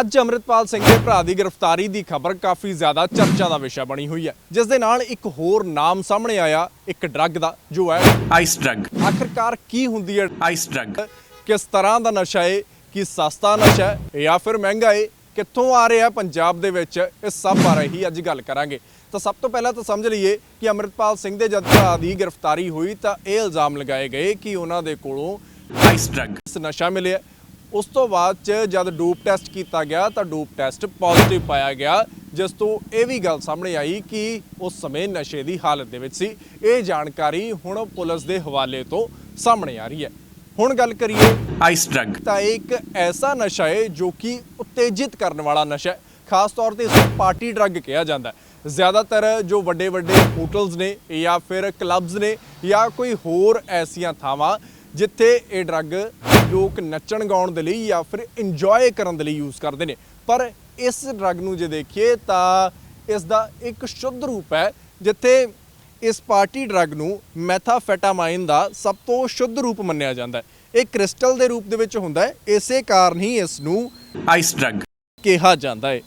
ਅੱਜ ਅਮਰਿਤਪਾਲ ਸਿੰਘ ਦੇ ਭਰਾ ਦੀ ਗ੍ਰਿਫਤਾਰੀ ਦੀ ਖਬਰ ਕਾਫੀ ਜ਼ਿਆਦਾ ਚਰਚਾ ਦਾ ਵਿਸ਼ਾ ਬਣੀ ਹੋਈ ਹੈ। ਜਿਸ ਦੇ ਨਾਲ ਇੱਕ ਹੋਰ ਨਾਮ ਸਾਹਮਣੇ ਆਇਆ ਇੱਕ ਡਰੱਗ ਦਾ ਜੋ ਹੈ ਆਈਸ ਡਰਗ। ਆਖਰਕਾਰ ਕੀ ਹੁੰਦੀ ਹੈ? Ice drug. ਕਿਸ ਤਰ੍ਹਾਂ ਦਾ ਨਸ਼ਾ ਹੈ? ਕਿ ਸਸਤਾ ਨਸ਼ਾ ਹੈ? ਜਾਂ ਫਿਰ ਮਹਿੰਗਾ ਹੈ? ਕਿੱਥੋਂ ਆ ਰਿਹਾ ਪੰਜਾਬ ਦੇ ਵਿੱਚ? ਇਸ ਸਭ ਬਾਰੇ ਹੀ ਅੱਜ ਗੱਲ ਕਰਾਂਗੇ। ਤਾਂ ਸਭ ਤੋਂ ਪਹਿਲਾਂ ਤਾਂ ਸਮਝ ਲਈਏ ਕਿ ਅਮਰਿਤਪਾਲ ਸਿੰਘ ਦੇ ਜਦ ਭਰਾ ਦੀ ਗ੍ਰਿਫਤਾਰੀ ਹੋਈ ਤਾਂ ਇਹ ਇਲਜ਼ਾਮ ਲਗਾਏ ਗਏ ਕਿ ਉਹਨਾਂ ਦੇ ਕੋਲੋਂ ਆਈਸ ਡਰਗ। ਇਸ ਨਸ਼ਾ ਮਿਲਿਆ। ਉਸ ਤੋਂ ਬਾਅਦ ਚ ਜਦ ਡੋਪ ਟੈਸਟ ਕੀਤਾ ਗਿਆ ਤਾਂ ਡੋਪ ਟੈਸਟ ਪੋਜ਼ਿਟਿਵ ਪਾਇਆ ਗਿਆ ਜਿਸ ਤੋਂ ਇਹ ਵੀ ਗੱਲ ਸਾਹਮਣੇ ਆਈ ਕਿ ਉਸ ਸਮੇਂ ਨਸ਼ੇ ਦੀ ਹਾਲਤ ਦੇ ਵਿੱਚ ਸੀ। ਇਹ ਜਾਣਕਾਰੀ ਹੁਣ ਪੁਲਿਸ ਦੇ ਹਵਾਲੇ ਤੋਂ ਸਾਹਮਣੇ ਆ ਰਹੀ ਹੈ। ਹੁਣ ਗੱਲ ਕਰੀਏ ਆਈਸ ਡਰਗ ਤਾਂ ਇੱਕ ਐਸਾ ਨਸ਼ਾ ਹੈ ਜੋ ਕਿ ਉਤੇਜਿਤ ਕਰਨ ਵਾਲਾ ਨਸ਼ਾ ਹੈ। ਖਾਸ ਤੌਰ ਤੇ ਇਸ ਨੂੰ ਪਾਰਟੀ ਡਰੱਗ ਕਿਹਾ ਜਾਂਦਾ ਹੈ। ਜ਼ਿਆਦਾਤਰ ਜੋ ਵੱਡੇ ਵੱਡੇ ਹੋਟਲਸ ਨੇ ਜਾਂ ਫਿਰ ਕਲੱਬਸ ਨੇ ਜਾਂ ਕੋਈ ਹੋਰ ਐਸੀਆਂ ਥਾਵਾਂ ਜਿੱਥੇ ਇਹ ਡਰੱਗ ਲੋਕ ਨੱਚਣ ਗਾਉਣ ਦੇ ਲਈ ਜਾਂ ਫਿਰ ਇੰਜੋਏ ਕਰਨ ਦੇ ਲਈ ਯੂਜ਼ ਕਰਦੇ ਨੇ। ਪਰ ਇਸ ਡਰੱਗ ਨੂੰ ਜੇ ਦੇਖੀਏ ਤਾਂ ਇਸ ਦਾ ਇੱਕ ਸ਼ੁੱਧ ਰੂਪ ਹੈ ਜਿੱਥੇ ਇਸ ਪਾਰਟੀ ਡਰੱਗ ਨੂੰ ਮੈਥਾਫੈਟਾਮਾਈਨ ਦਾ ਸਭ ਤੋਂ ਸ਼ੁੱਧ ਰੂਪ ਮੰਨਿਆ ਜਾਂਦਾ ਹੈ। ਇਹ ਕ੍ਰਿਸਟਲ ਦੇ ਰੂਪ ਦੇ ਵਿੱਚ ਹੁੰਦਾ ਹੈ ਇਸੇ ਕਾਰਨ ਹੀ ਇਸ ਨੂੰ ਆਈਸ ਡਰਗ ਕਿਹਾ ਜਾਂਦਾ ਹੈ।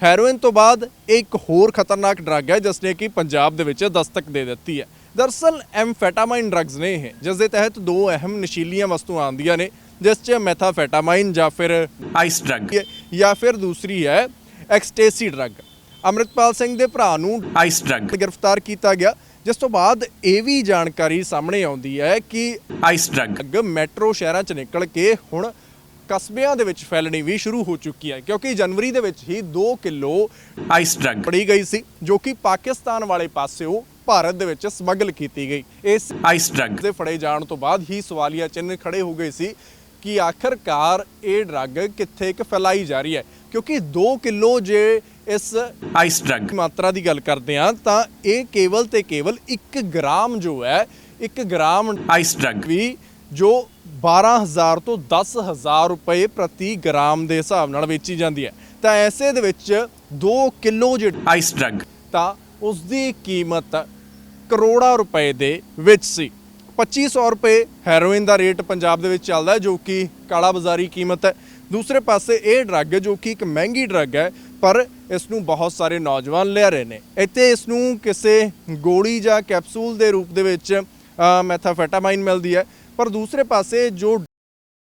ਹੈਰੋਇਨ ਤੋਂ ਬਾਅਦ ਇੱਕ ਹੋਰ ਖਤਰਨਾਕ ਡਰੱਗ ਹੈ ਜਿਸ ਨੇ ਕਿ ਪੰਜਾਬ ਦੇ ਵਿੱਚ ਦਸਤਕ ਦੇ ਦਿੱਤੀ ਹੈ। ਦਰਅਸਲ ਐਮਫੈਟਾਮਾਈਨ ਡਰੱਗਸ ਨੇ ਇਹ ਜਿਸ ਦੇ ਤਹਿਤ ਦੋ ਅਹਿਮ ਨਸ਼ੀਲੀਆਂ ਵਸਤੂਆਂ ਆਉਂਦੀਆਂ ਨੇ ਜਿਸ 'ਚ ਮੈਥਾਫੈਟਾਮਾਈਨ ਜਾਂ ਫਿਰ ਆਈਸ ਡਰਗ। ਜਾਂ ਫਿਰ ਦੂਸਰੀ ਹੈ ਐਕਸਟੇਸੀ ਡਰੱਗ। ਅੰਮ੍ਰਿਤਪਾਲ ਸਿੰਘ ਦੇ ਭਰਾ ਨੂੰ ਆਈਸ ਡਰਗ। ਗ੍ਰਿਫਤਾਰ ਕੀਤਾ ਗਿਆ ਜਿਸ ਤੋਂ ਬਾਅਦ ਇਹ ਵੀ ਜਾਣਕਾਰੀ ਸਾਹਮਣੇ ਆਉਂਦੀ ਹੈ ਕਿ ਆਈਸ ਡਰਗ ਮੈਟਰੋ ਸ਼ਹਿਰਾਂ 'ਚ ਨਿਕਲ ਕੇ ਹੁਣ ਕਸਬਿਆਂ ਦੇ ਵਿੱਚ ਫੈਲਣੀ ਵੀ ਸ਼ੁਰੂ ਹੋ ਚੁੱਕੀ ਹੈ ਕਿਉਂਕਿ ਜਨਵਰੀ ਦੇ ਵਿੱਚ ਹੀ 2 ਕਿਲੋ ਆਈਸ ਡਰਗ ਫੜੀ ਗਈ ਸੀ ਜੋ ਕਿ ਪਾਕਿਸਤਾਨ ਵਾਲੇ ਪਾਸਿਓਂ ਭਾਰਤ ਦੇ ਵਿੱਚ ਸਮਗਲ ਕੀਤੀ ਗਈ। ਇਸ ਆਈਸ ਡਰਗ ਦੇ ਫੜੇ ਜਾਣ ਤੋਂ ਬਾਅਦ ਹੀ ਸਵਾਲੀਆ ਚਿੰਨ੍ਹ ਖੜੇ ਹੋ ਗਏ ਸੀ ਕਿ ਆਖਰਕਾਰ ਇਹ ਡਰੱਗ ਕਿੱਥੇ ਕਿ ਫੈਲਾਈ ਜਾ ਰਹੀ ਹੈ ਕਿਉਂਕਿ 2 ਕਿਲੋ ਜੇ ਇਸ ਆਈਸ ਡਰਗ ਮਾਤਰਾ ਦੀ ਗੱਲ ਕਰਦੇ ਹਾਂ ਤਾਂ ਇਹ ਕੇਵਲ ਤੇ ਕੇਵਲ 1 ਗ੍ਰਾਮ ਜੋ ਹੈ 1 ਗ੍ਰਾਮ ਆਈਸ ਡਰਗ ਵੀ ਜੋ 12000 ਤੋਂ 10000 ਰੁਪਏ ਪ੍ਰਤੀ ਗ੍ਰਾਮ ਦੇ ਹਿਸਾਬ ਨਾਲ ਵੇਚੀ ਜਾਂਦੀ ਹੈ। ਤਾਂ ਐਸੇ ਦੇ ਵਿੱਚ 2 ਕਿਲੋ ਜੇ ਆਈਸ ਡਰਗ ਤਾਂ ਉਸ ਦੀ ਕੀਮਤ ਕਰੋੜਾਂ ਰੁਪਏ ਦੇ ਵਿੱਚ ਸੀ। 2500 ਰੁਪਏ ਹੈਰੋਇਨ ਦਾ ਰੇਟ ਪੰਜਾਬ ਦੇ ਵਿੱਚ ਚੱਲਦਾ ਜੋ ਕਿ ਕਾਲਾ ਬਾਜ਼ਾਰੀ ਕੀਮਤ ਹੈ। ਦੂਸਰੇ ਪਾਸੇ ਇਹ ਡਰੱਗ ਜੋ ਕਿ ਇੱਕ ਮਹਿੰਗੀ ਡਰੱਗ ਹੈ ਪਰ ਇਸ ਨੂੰ ਬਹੁਤ ਸਾਰੇ ਨੌਜਵਾਨ ਲੈ ਰਹੇ ਨੇ। ਇੱਥੇ ਇਸ ਨੂੰ ਕਿਸੇ ਗੋਲੀ ਜਾਂ ਕੈਪਸੂਲ ਦੇ ਰੂਪ ਦੇ ਵਿੱਚ ਮੈਥਾਫੈਟਾਮਾਈਨ ਮਿਲਦੀ ਹੈ। ਪਰ ਦੂਸਰੇ ਪਾਸੇ ਜੋ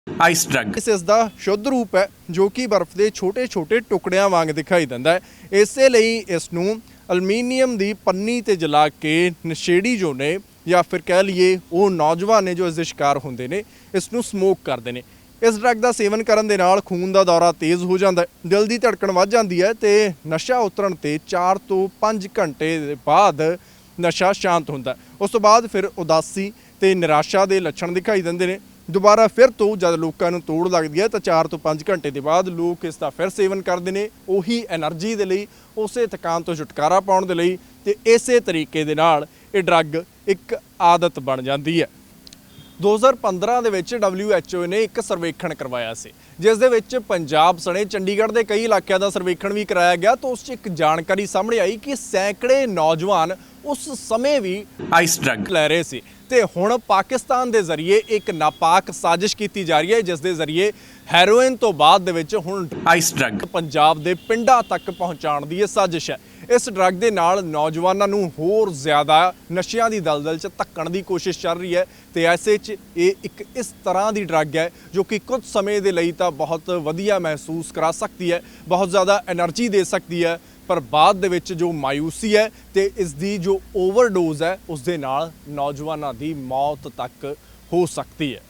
ਆਈਸ ਡਰਗ ਇਸ ਇਸ ਦਾ ਸ਼ੁੱਧ ਰੂਪ ਹੈ ਜੋ ਕਿ ਬਰਫ਼ ਦੇ ਛੋਟੇ-ਛੋਟੇ ਟੁਕੜਿਆਂ ਵਾਂਗ ਦਿਖਾਈ ਦਿੰਦਾ ਹੈ। ਇਸੇ ਲਈ ਇਸ ਨੂੰ ਅਲਮੀਨੀਅਮ ਦੀ ਪੰਨੀ ਤੇ ਜਲਾ ਕੇ ਨਸ਼ੇੜੀ ਜੋ ਨੇ ਜਾਂ ਫਿਰ ਕਹਿ ਲਈਏ ਉਹ ਨੌਜਵਾਨ ਨੇ ਜੋ ਇਸ ਦੇ ਸ਼ਿਕਾਰ ਹੁੰਦੇ ਨੇ ਇਸ ਨੂੰ ਸਮੋਕ ਕਰਦੇ ਨੇ। ਇਸ ਡਰੱਗ ਦਾ ਸੇਵਨ ਕਰਨ ਦੇ ਨਾਲ ਖੂਨ ਦਾ ਦੌਰਾ ਤੇਜ਼ ਹੋ ਜਾਂਦਾ ਹੈ ਦਿਲ ਦੀ ਧੜਕਣ ਵੱਧ ਜਾਂਦੀ ਹੈ ਤੇ ਨਸ਼ਾ ਉਤਰਨ ਤੇ 4 ਤੋਂ 5 ਘੰਟੇ ਬਾਅਦ ਨਸ਼ਾ ਸ਼ਾਂਤ ਹੁੰਦਾ ਉਸ ਤੋਂ ਬਾਅਦ ਫਿਰ ਉਦਾਸੀ ਤੇ ਨਿਰਾਸ਼ਾ ਦੇ ਲੱਛਣ ਦਿਖਾਈ ਦਿੰਦੇ ਨੇ। ਦੁਬਾਰਾ ਫਿਰ ਤੋਂ ਜਦ ਲੋਕਾਂ ਨੂੰ ਤੋੜ ਲੱਗਦੀ ਹੈ ਤਾਂ 4 ਤੋਂ 5 ਘੰਟੇ ਦੇ ਬਾਅਦ ਲੋਕ ਇਸ ਦਾ ਫਿਰ ਸੇਵਨ ਕਰਦੇ ਨੇ। ਉਹੀ એનર્ਜੀ ਦੇ ਲਈ, ਉਸੇ ਥਕਾਨ ਤੋਂ ਛੁਟਕਾਰਾ ਪਾਉਣ ਦੇ ਲਈ ਤੇ ਇਸੇ ਤਰੀਕੇ ਦੇ ਨਾਲ ਇਹ ਡਰੱਗ ਇੱਕ ਆਦਤ ਬਣ ਜਾਂਦੀ ਹੈ। 2015 ਦੇ ਵਿੱਚ WHO ਨੇ ਇੱਕ ਸਰਵੇਖਣ ਕਰਵਾਇਆ ਸੀ, ਜਿਸ ਦੇ ਵਿੱਚ ਪੰਜਾਬ ਸਣੇ ਚੰਡੀਗੜ੍ਹ ਦੇ ਕਈ ਇਲਾਕਿਆਂ ਦਾ ਸਰਵੇਖਣ ਵੀ ਕਰਾਇਆ ਗਿਆ। ਤਾਂ ਉਸ 'ਚ ਇੱਕ ਜਾਣਕਾਰੀ ਸਾਹਮਣੇ ਆਈ ਕਿ ਸੈਂਕੜੇ ਨੌਜਵਾਨ ਉਸ ਸਮੇਂ ਵੀ ਆਈਸ ਡਰੱਗ ਲੈ ਰਹੇ ਸੀ। ਤੇ ਹੁਣ ਪਾਕਿਸਤਾਨ ਦੇ ਜ਼ਰੀਏ ਇੱਕ ਨਾਪਾਕ ਸਾਜ਼ਿਸ਼ ਕੀਤੀ ਜਾ ਰਹੀ ਹੈ ਜਿਸ ਦੇ ਜ਼ਰੀਏ ਹੈਰੋਇਨ ਤੋਂ ਬਾਅਦ ਦੇ ਵਿੱਚ ਹੁਣ ਆਈਸ ਡਰੱਗ ਪੰਜਾਬ ਦੇ ਪਿੰਡਾਂ ਤੱਕ ਪਹੁੰਚਾਉਣ ਦੀ ਇਹ ਸਾਜ਼ਿਸ਼ ਹੈ। ਇਸ ਡਰੱਗ ਦੇ ਨਾਲ ਨੌਜਵਾਨਾਂ ਨੂੰ ਹੋਰ ਜ਼ਿਆਦਾ ਨਸ਼ਿਆਂ ਦੀ ਦਲਦਲ 'ਚ ਧੱਕਣ ਦੀ ਕੋਸ਼ਿਸ਼ ਚੱਲ ਰਹੀ ਹੈ ਤੇ ਐਸੇ 'ਚ ਇਹ ਇੱਕ ਇਸ ਤਰ੍ਹਾਂ ਦੀ ਡਰੱਗ ਹੈ ਜੋ ਕਿ ਕੁਝ ਸਮੇਂ ਦੇ ਲਈ ਤਾਂ ਬਹੁਤ ਵਧੀਆ ਮਹਿਸੂਸ ਕਰਾ ਸਕਦੀ ਹੈ ਬਹੁਤ ਜ਼ਿਆਦਾ એનર્ਜੀ ਦੇ ਸਕਦੀ ਹੈ ਪਰ ਬਾਅਦ ਦੇ ਵਿੱਚ ਜੋ ਮਾਇੂਸੀ ਹੈ ਤੇ ਇਸ ਦੀ ਜੋ ਓਵਰਡੋਜ਼ ਹੈ ਉਸ ਦੇ ਨਾਲ ਨੌਜਵਾਨਾਂ ਦੀ ਮੌਤ ਤੱਕ ਹੋ ਸਕਦੀ ਹੈ।